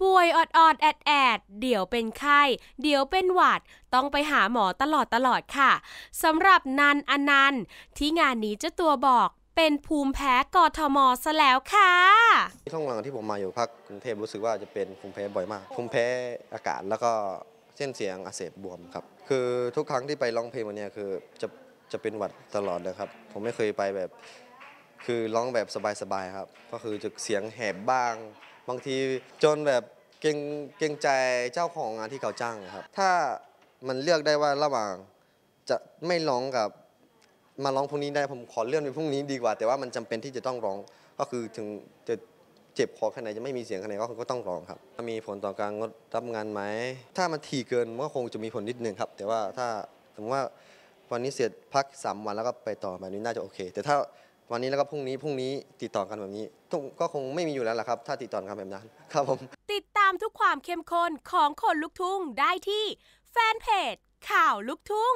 ป่วยออดออดแอดแอดเดี๋ยวเป็นไข้ เดี๋ยวเป็นหวัด ต้องไปหาหมอตลอดตลอดค่ะสำหรับนันอนันต์ที่งานนี้เจ้าตัวบอกเป็นภูมิแพ้กทมซะแล้วค่ะช่วงหลังที่ผมมาอยู่ภาคกรุงเทพรู้สึกว่าจะเป็นภูมิแพ้บ่อยมาก ภูมิแพ้อากาศแล้วก็เส้นเสียงอักเสบบวมครับ คือทุกครั้งที่ไปร้องเพลงวันนี้คือจะจะเป็นหวัดตลอดเลยครับ ผมไม่เคยไปแบบ คือร้องแบบสบายๆครับ ก็คือจะเสียงแหบบ้าง บางทีจนแบบเกรงเกรงใจเจ้าของงานที่เขาจ้างครับ ถ้ามันเลือกได้ว่าระหว่างจะไม่ร้องกับมาร้องพรุ่งนี้ได้ผมขอเลื่อนไปพรุ่งนี้ดีกว่า แต่ว่ามันจำเป็นที่จะต้องร้องก็คือถึงจะเจ็บคอแค่ไหนจะไม่มีเสียงแค่ไหนก็คือก็ต้องร้องครับมีผลต่อการงดรับงานไหมถ้ามันถี่เกินมันก็คงจะมีผลนิดนึงครับ แต่ว่าถ้าสมมติว่าวันนี้เสร็จพักสามวันแล้วก็ไปต่อแบบนี้น่าจะโอเค แต่ถ้า วันนี้แล้วก็พรุ่งนี้พรุ่งนี้ติดต่อกันแบบนี้ก็คงไม่มีอยู่แล้วล่ะครับ ถ้าติดต่อกันแบบนั้นครับผมติดตามทุกความเข้มข้นของคนลุกทุ่งได้ที่แฟนเพจข่าวลุกทุ่ง